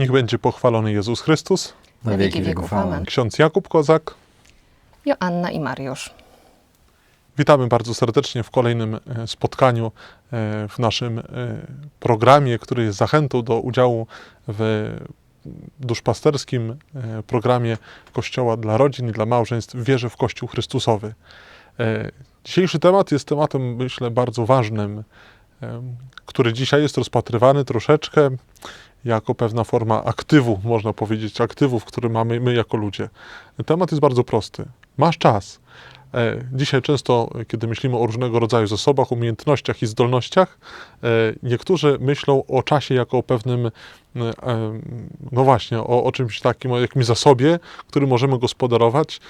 Niech będzie pochwalony Jezus Chrystus, Na wieki wieków. Amen. ksiądz Jakub Kozak. Joanna i Mariusz. Witamy bardzo serdecznie w kolejnym e, spotkaniu e, w naszym e, programie, który jest zachętą do udziału w duszpasterskim programie Kościoła dla rodzin i dla małżeństw Wierzę w Kościół Chrystusowy. Dzisiejszy temat jest tematem, myślę, bardzo ważnym, który dzisiaj jest rozpatrywany troszeczkę jako pewna forma aktywu, można powiedzieć, aktywów, który mamy my jako ludzie. Temat jest bardzo prosty. Masz czas. E, Dzisiaj często, kiedy myślimy o różnego rodzaju zasobach, umiejętnościach i zdolnościach, e, niektórzy myślą o czasie jako o pewnym, e, no właśnie, o, o czymś takim, o jakimś zasobie, który możemy gospodarować,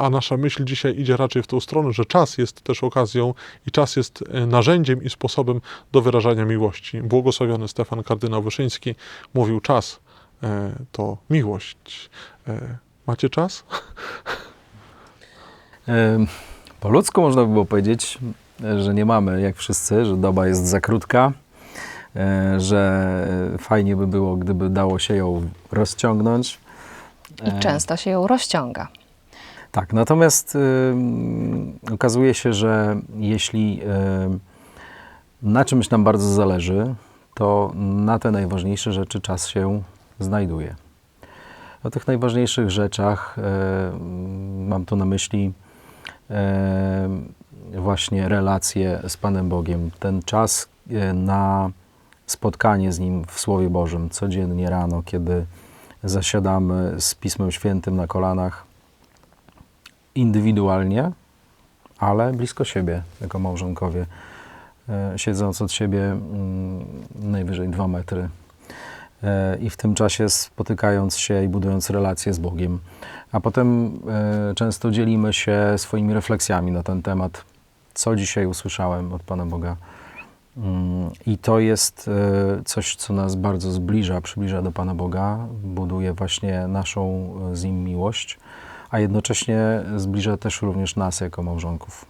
a nasza myśl dzisiaj idzie raczej w tą stronę, że czas jest też okazją i czas jest e, narzędziem i sposobem do wyrażania miłości. Błogosławiony Stefan kardynał Wyszyński mówił, czas e, to miłość. E, Macie czas? Po ludzku można by było powiedzieć, że nie mamy jak wszyscy, że doba jest za krótka, że fajnie by było, gdyby dało się ją rozciągnąć. I często się ją rozciąga. Tak, natomiast ym, okazuje się, że jeśli ym, na czymś nam bardzo zależy, to na te najważniejsze rzeczy czas się znajduje. O tych najważniejszych rzeczach ym, mam tu na myśli ym, właśnie relacje z Panem Bogiem, ten czas y, na spotkanie z Nim w Słowie Bożym codziennie rano, kiedy zasiadamy z Pismem Świętym na kolanach indywidualnie, ale blisko siebie, jako małżonkowie, e, siedząc od siebie mm, najwyżej dwa metry. E, I w tym czasie spotykając się i budując relacje z Bogiem. A potem e, często dzielimy się swoimi refleksjami na ten temat, co dzisiaj usłyszałem od Pana Boga. Mm, I to jest coś, co nas bardzo zbliża, przybliża do Pana Boga, buduje właśnie naszą z Nim miłość, a jednocześnie zbliża też również nas jako małżonków.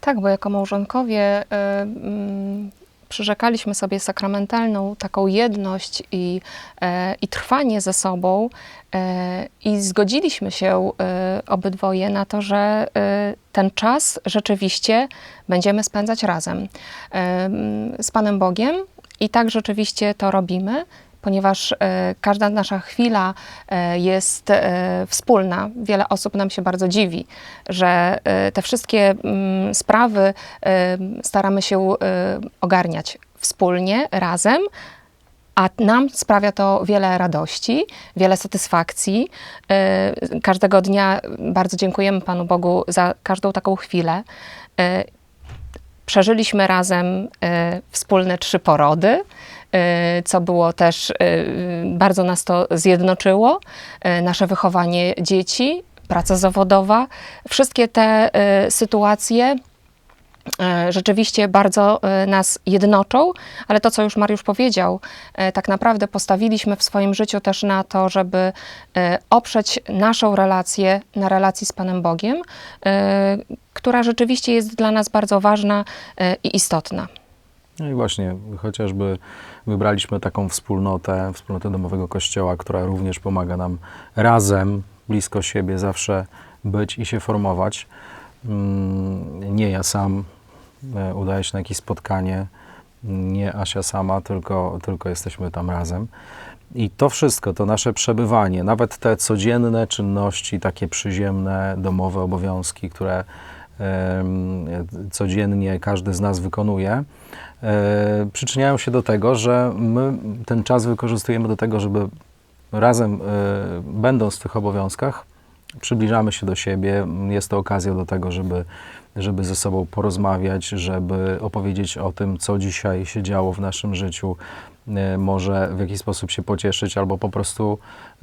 Tak, bo jako małżonkowie y, mm, przyrzekaliśmy sobie sakramentalną taką jedność i, e, i trwanie ze sobą e, i zgodziliśmy się e, obydwoje na to, że ten czas rzeczywiście będziemy spędzać razem z Panem Bogiem i tak rzeczywiście to robimy. Ponieważ e, każda nasza chwila e, jest e, wspólna. Wiele osób nam się bardzo dziwi, że te wszystkie mm, sprawy staramy się ogarniać wspólnie, razem, a nam sprawia to wiele radości, wiele satysfakcji. Każdego dnia bardzo dziękujemy Panu Bogu za każdą taką chwilę. Przeżyliśmy razem wspólne trzy porody, co było też, e, bardzo nas to zjednoczyło. E, Nasze wychowanie dzieci, praca zawodowa, wszystkie te sytuacje rzeczywiście bardzo nas jednoczą, ale to, co już Mariusz powiedział, tak naprawdę postawiliśmy w swoim życiu też na to, żeby oprzeć naszą relację na relacji z Panem Bogiem, która rzeczywiście jest dla nas bardzo ważna i istotna. No i właśnie, chociażby wybraliśmy taką wspólnotę, wspólnotę domowego kościoła, która również pomaga nam razem, blisko siebie zawsze być i się formować. Mm, Nie ja sam e, udaję się na jakieś spotkanie, nie Asia sama, tylko, tylko jesteśmy tam razem. I to wszystko, to nasze przebywanie, nawet te codzienne czynności, takie przyziemne, domowe obowiązki, które codziennie każdy z nas wykonuje, przyczyniają się do tego, że my ten czas wykorzystujemy do tego, żeby razem, e, będąc w tych obowiązkach, przybliżamy się do siebie. Jest to okazja do tego, żeby, żeby ze sobą porozmawiać, żeby opowiedzieć o tym, co dzisiaj się działo w naszym życiu, e, może w jakiś sposób się pocieszyć albo po prostu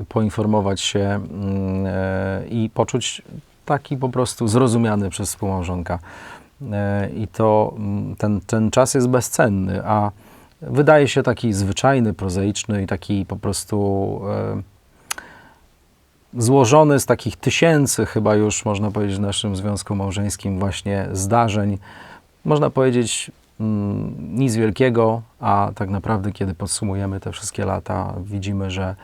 poinformować się mm, e, i poczuć taki po prostu zrozumiany przez współmałżonka. E, I to mm, ten, ten czas jest bezcenny, a wydaje się taki zwyczajny, prozaiczny i taki po prostu e, złożony z takich tysięcy, chyba już można powiedzieć, w naszym związku małżeńskim, właśnie zdarzeń. Można powiedzieć, mm, nic wielkiego, a tak naprawdę, kiedy podsumujemy te wszystkie lata, widzimy, że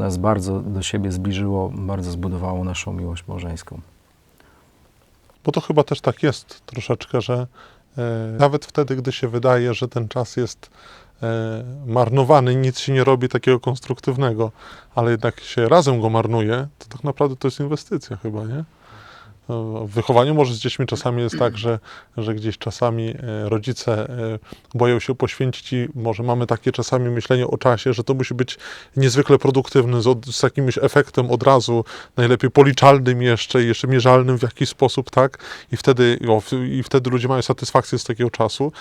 nas bardzo do siebie zbliżyło, bardzo zbudowało naszą miłość małżeńską. Bo to chyba też tak jest troszeczkę, że e, nawet wtedy, gdy się wydaje, że ten czas jest e, marnowany, nic się nie robi takiego konstruktywnego, ale jednak się razem go marnuje, to tak naprawdę to jest inwestycja chyba, nie? E, W wychowaniu może z dziećmi czasami jest tak, że, że gdzieś czasami e, rodzice e, boją się poświęcić i może mamy takie czasami myślenie o czasie, że to musi być niezwykle produktywny, z, z jakimś efektem od razu, najlepiej policzalnym jeszcze, jeszcze mierzalnym w jakiś sposób, tak? I wtedy, i wtedy ludzie mają satysfakcję z takiego czasu.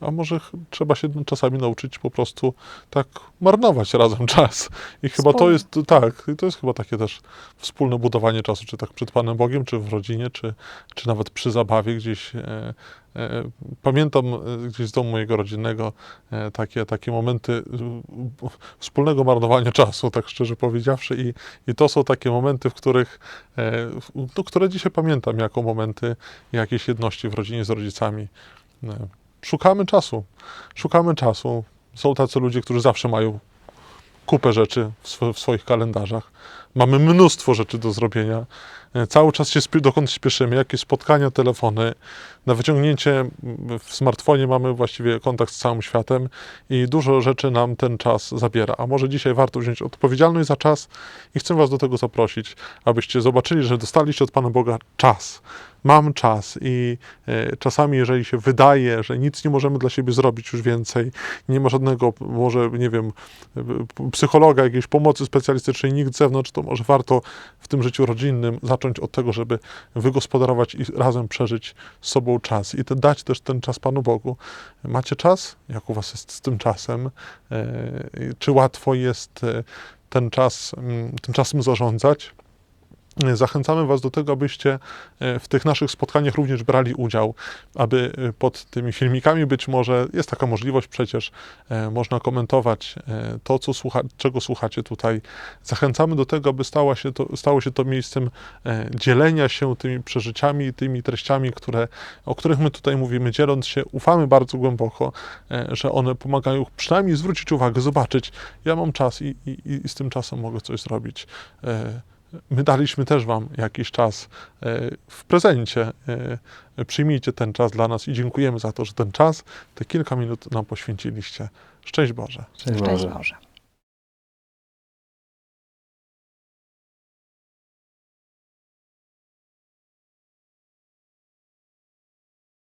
A może trzeba się czasami nauczyć po prostu tak marnować razem czas. I chyba to jest, tak, to jest chyba takie też wspólne budowanie czasu, czy tak przed Panem Bogiem, czy w rodzinie, czy, czy nawet przy zabawie gdzieś. E, e, pamiętam e, gdzieś z domu mojego rodzinnego e, takie, takie momenty e, wspólnego marnowania czasu, tak szczerze powiedziawszy. I, I to są takie momenty, w których, e, no, które dzisiaj pamiętam jako momenty jakiejś jedności w rodzinie z rodzicami. Szukamy czasu. Szukamy czasu. Są tacy ludzie, którzy zawsze mają kupę rzeczy w, swo- w swoich kalendarzach. Mamy mnóstwo rzeczy do zrobienia. E, Cały czas się spi- dokąd śpieszymy, jakieś spotkania, telefony. Na wyciągnięcie w smartfonie mamy właściwie kontakt z całym światem i dużo rzeczy nam ten czas zabiera. A może dzisiaj warto wziąć odpowiedzialność za czas i chcę Was do tego zaprosić, abyście zobaczyli, że dostaliście od Pana Boga czas. Mam czas i e, czasami, jeżeli się wydaje, że nic nie możemy dla siebie zrobić już więcej, nie ma żadnego, może, nie wiem, e, psychologa, jakiejś pomocy specjalistycznej, nikt z zewnątrz, to może warto w tym życiu rodzinnym zacząć od tego, żeby wygospodarować i razem przeżyć z sobą czas i te, dać też ten czas Panu Bogu. Macie czas? Jak u Was jest z tym czasem? E, Czy łatwo jest ten czas, mm, tym czasem zarządzać? Zachęcamy Was do tego, abyście e, w tych naszych spotkaniach również brali udział, aby e, pod tymi filmikami być może jest taka możliwość przecież, e, można komentować to, co słucha, czego słuchacie tutaj. Zachęcamy do tego, aby stało się to, stało się to miejscem dzielenia się tymi przeżyciami, tymi treściami, które, o których my tutaj mówimy, dzieląc się, ufamy bardzo głęboko, że one pomagają przynajmniej zwrócić uwagę, zobaczyć, ja mam czas i, i, i z tym czasem mogę coś zrobić. My daliśmy też Wam jakiś czas e, w prezencie. E, Przyjmijcie ten czas dla nas i dziękujemy za to, że ten czas, te kilka minut nam poświęciliście. Szczęść Boże. Szczęść Szczęść Boże. Boże.